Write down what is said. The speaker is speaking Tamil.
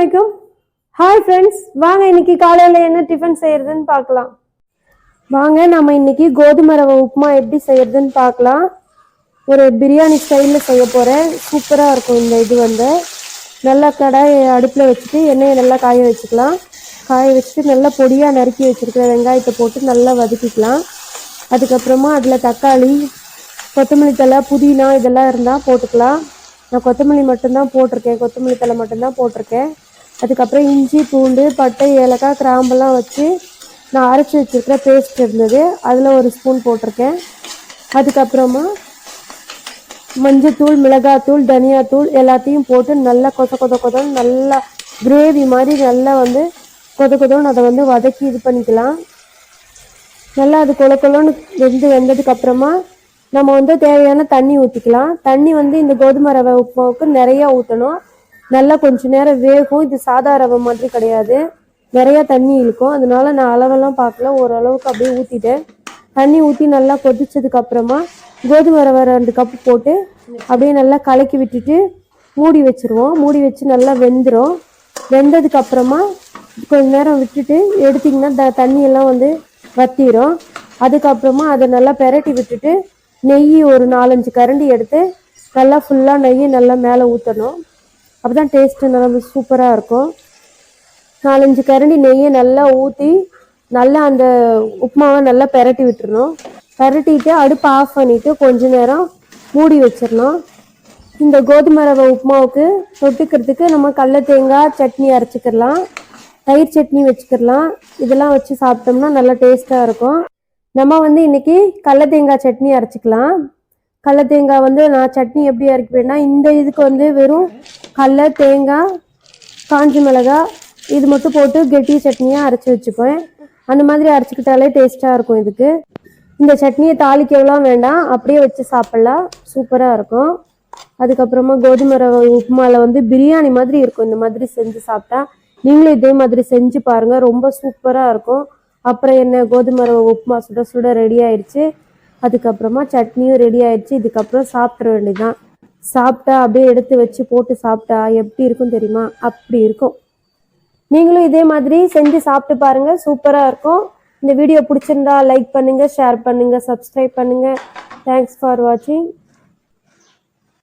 வலைக்கும் ஹாய் ஃப்ரெண்ட்ஸ் வாங்க இன்னைக்கு காலையில் என்ன டிஃபன் செய்யறதுன்னு பார்க்கலாம். வாங்க நம்ம இன்னைக்கு கோதுமை ரவை உப்புமா எப்படி செய்யறதுன்னு பார்க்கலாம். ஒரு பிரியாணி ஸ்டைலில் செய்ய போகிறேன் சூப்பராக இருக்கும் இந்த இது வந்து. நல்லா கடாய் அடுப்பில் வச்சுட்டு எண்ணெயை நல்லா காய வச்சுக்கலாம். காய வச்சுட்டு நல்லா பொடியாக நறுக்கி வச்சுருக்கிற வெங்காயத்தை போட்டு நல்லா வதக்கிக்கலாம். அதுக்கப்புறமா அதில் தக்காளி கொத்தமல்லி தழை புதினா இதெல்லாம் இருந்தால் போட்டுக்கலாம். நான் கொத்தமல்லி மட்டும்தான் போட்டிருக்கேன். கொத்தமல்லி தழை மட்டும்தான் போட்டிருக்கேன். அதுக்கப்புறம் இஞ்சி பூண்டு பட்டை ஏலக்காய் கிராம்பெல்லாம் வச்சு நான் அரைச்சி வச்சிருக்கிற பேஸ்ட் இருந்தது. அதில் ஒரு ஸ்பூன் போட்டிருக்கேன். அதுக்கப்புறமா மஞ்சத்தூள் மிளகாத்தூள் தனியாத்தூள் எல்லாத்தையும் போட்டு நல்லா கொத கொத கொதன்னு நல்லா கிரேவி மாதிரி நல்லா வந்து கொத கொதன்னு அதை வந்து வதக்கி இது பண்ணிக்கலாம். நல்லா அது கொல கொலன்னு வெந்து வெந்ததுக்கப்புறமா நம்ம வந்து தேவையான தண்ணி ஊற்றிக்கலாம் தண்ணி வந்து இந்த கோதுமை ரவை உப்புமாவுக்கு நிறையா ஊற்றணும் நல்லா கொஞ்ச நேரம் வேகும். இது சாதா ரவை மாதிரி கிடையாது. நிறையா தண்ணி இழுக்கும். அதனால நான் அளவெல்லாம் பார்க்கல. ஓரளவுக்கு அப்படியே ஊற்றிட்டேன் தண்ணி ஊற்றி நல்லா கொதிச்சதுக்கு அப்புறமா கோதுமை ரவை ரெண்டு கப்பு போட்டு அப்படியே நல்லா கலக்கி விட்டுட்டு மூடி வச்சுருவோம். மூடி வச்சு நல்லா வெந்துடும் வெந்ததுக்கு அப்புறமா கொஞ்ச நேரம் விட்டுட்டு எடுத்திங்கன்னா த தண்ணியெல்லாம் வந்து வத்திரும். அதுக்கப்புறமா அதை நல்லா பெரட்டி விட்டுட்டு நெய் ஒரு நாலஞ்சு கரண்டி எடுத்து நல்லா ஃபுல்லாக நெய் நல்லா மேலே ஊற்றணும் அப்போ தான் டேஸ்ட்டு நல்லா சூப்பராக இருக்கும். நாலஞ்சு கரண்டி நெய்யை நல்லா ஊற்றி நல்லா அந்த உப்புமாவை நல்லா பெரட்டி விட்டுறணும். பெரட்டிட்டு அடுப்பை ஆஃப் பண்ணிவிட்டு கொஞ்ச நேரம் மூடி வச்சிடணும் இந்த கோதுமை ரவை உப்புமாவுக்கு தொட்டுக்கிறதுக்கு நம்ம கடல தேங்காய் சட்னி அரைச்சிக்கிடலாம் தயிர் சட்னி வச்சுக்கிடலாம் இதெல்லாம் வச்சு சாப்பிட்டோம்னா நல்லா டேஸ்ட்டாக இருக்கும். நம்ம வந்து இன்றைக்கி கடல தேங்காய் சட்னி அரைச்சிக்கலாம். கடல தேங்காய் வந்து நான் சட்னி எப்படி அரைக்குவேன்னா இந்த இதுக்கு வந்து வெறும் கடல தேங்காய் காஞ்சி மிளகாய் இது மட்டும் போட்டு கெட்டி சட்னியாக அரைச்சி வச்சுப்பேன். அந்த மாதிரி அரைச்சிக்கிட்டாலே டேஸ்ட்டாக இருக்கும் இதுக்கு. இந்த சட்னியை தாளிக்கலாம் வேண்டாம் அப்படியே வச்சு சாப்பிட்லாம். சூப்பராக இருக்கும். அதுக்கப்புறமா கோதுமை ரவை உப்புமாவில் வந்து பிரியாணி மாதிரி இருக்கும். இந்த மாதிரி செஞ்சு சாப்பிட்டா நீங்களும் இதே மாதிரி செஞ்சு பாருங்கள் ரொம்ப சூப்பராக இருக்கும். அப்புறம் என்ன கோதுமை ரவை உப்புமா சுட சுட ரெடி ஆயிடுச்சு. அதுக்கப்புறமா சட்னியும் ரெடி ஆயிடுச்சு. இதுக்கப்புறம் சாப்பிட்ற வேண்டியதுதான். சாப்பிட்டா அப்படியே எடுத்து வச்சு போட்டு சாப்பிட்டா எப்படி இருக்கும் தெரியுமா? அப்படி இருக்கும். நீங்களும் இதே மாதிரி செஞ்சு சாப்பிட்டு பாருங்க. சூப்பராக இருக்கும். இந்த வீடியோ பிடிச்சிருந்தா லைக் பண்ணுங்க ஷேர் பண்ணுங்க சப்ஸ்கிரைப் பண்ணுங்க. தேங்க்ஸ் ஃபார் வாட்சிங்